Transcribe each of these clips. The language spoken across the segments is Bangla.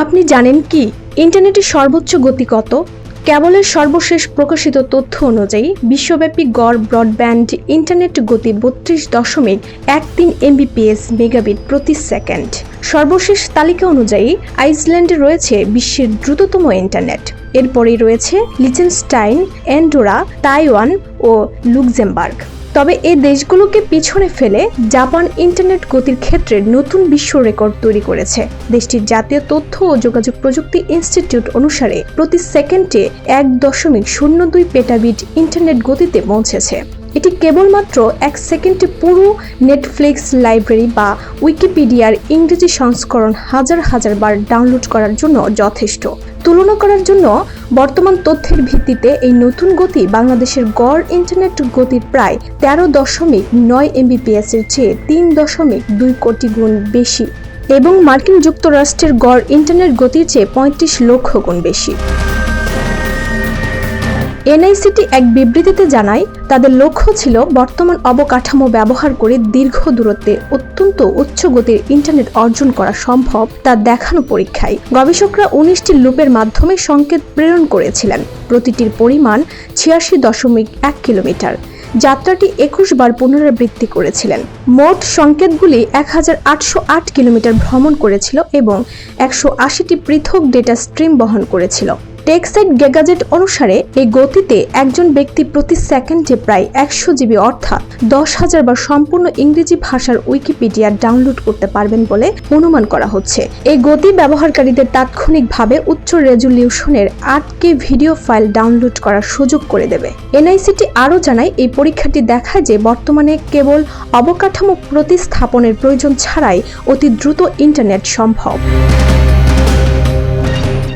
আপনি জানেন কি? ইন্টারনেটের সর্বোচ্চ গতি কত? কেবলের সর্বশেষ প্রকাশিত তথ্য অনুযায়ী, বিশ্বব্যাপী গড় ব্রডব্যান্ড ইন্টারনেট গতি বত্রিশ দশমিক এক তিন এমবিপিএস মেগাবিট প্রতি সেকেন্ড। সর্বশেষ তালিকা অনুযায়ী, আইসল্যান্ডে রয়েছে বিশ্বের দ্রুততম ইন্টারনেট। এরপরেই রয়েছে লিচেনস্টাইন, অ্যান্ডোরা, তাইওয়ান ও লুক্সেমবার্গ। তবে এই দেশগুলোকে পিছনে ফেলে জাপান ইন্টারনেট গতির ক্ষেত্রে নতুন বিশ্ব রেকর্ড তৈরি করেছে। দেশটির জাতীয় তথ্য ও যোগাযোগ প্রযুক্তি ইনস্টিটিউট অনুসারে প্রতি সেকেন্ডে এক দশমিক শূন্য দুই পেটাবিট ইন্টারনেট গতিতে পৌঁছেছে। এটি কেবলমাত্র এক সেকেন্ডে পুরো নেটফ্লিক্স লাইব্রেরি বা উইকিপিডিয়ার ইংরেজি সংস্করণ হাজার হাজার বার ডাউনলোড করার জন্য যথেষ্ট। তুলনা করার জন্য বর্তমান তথ্যের ভিত্তিতে এই নতুন গতি বাংলাদেশের গড় ইন্টারনেট গতির প্রায় তেরো দশমিক নয় এমবিপিএস এর চেয়ে তিন দশমিক দুই কোটি গুণ বেশি এবং মার্কিন যুক্তরাষ্ট্রের গড় ইন্টারনেট গতির চেয়ে পঁয়ত্রিশ লক্ষ গুণ বেশি। এনআইসিটি এক বিবৃতিতে জানায় তাদের লক্ষ্য ছিল বর্তমান অবকাঠামো ব্যবহার করে দীর্ঘ দূরত্বে অত্যন্ত উচ্চ গতির ইন্টারনেট অর্জন করা সম্ভব তা দেখানো পরীক্ষায়। গবেষকরা উনিশটি লুপের মাধ্যমে সংকেত প্রেরণ করেছিলেন। প্রতিটির পরিমাণ ছিয়াশি দশমিক এক কিলোমিটার। যাত্রাটি একুশ বার পুনরাবৃত্তি করেছিলেন। মোট সংকেতগুলি এক হাজার আটশো আট কিলোমিটার ভ্রমণ করেছিল এবং একশো আশিটি পৃথক ডেটা স্ট্রিম বহন করেছিল। টেক্সাইট গেগাজেট অনুসারে এই গতিতে একজন ব্যক্তি প্রতি সেকেন্ডে প্রায় একশো জিবি অর্থাৎ দশ হাজার বা সম্পূর্ণ ইংরেজি ভাষার উইকিপিডিয়া ডাউনলোড করতে পারবেন বলে অনুমান করা হচ্ছে। এই গতি ব্যবহারকারীদের তাৎক্ষণিকভাবে উচ্চ রেজুলিউশনের আট কে ভিডিও ফাইল ডাউনলোড করার সুযোগ করে দেবে। এনআইসিটি আরও জানায়, এই পরীক্ষাটি দেখায় যে বর্তমানে কেবল অবকাঠামো প্রতিস্থাপনের প্রয়োজন ছাড়াই অতি দ্রুত ইন্টারনেট সম্ভব।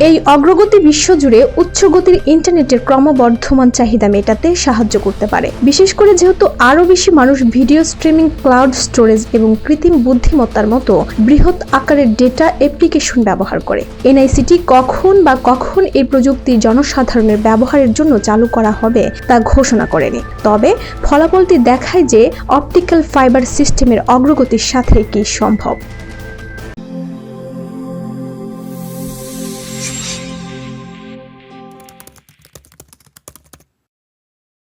এই অগ্রগতি বিশ্বজুড়ে উচ্চ গতির ইন্টারনেটের ক্রমবর্ধমান চাহিদা মেটাতে সাহায্য করতে পারে। বিশেষ করে যেহেতু আরও বেশি মানুষ ভিডিও স্ট্রিমিং, ক্লাউড স্টোরেজ এবং কৃত্রিম বুদ্ধিমত্তার মতো বৃহৎ আকারের ডেটা অ্যাপ্লিকেশন ব্যবহার করে। এনআইসিটি কখন বা কখন এই প্রযুক্তি জনসাধারণের ব্যবহারের জন্য চালু করা হবে তা ঘোষণা করেনি। তবে ফলাফলটি দেখায় যে অপটিক্যাল ফাইবার সিস্টেমের অগ্রগতির সাথে কি সম্ভব।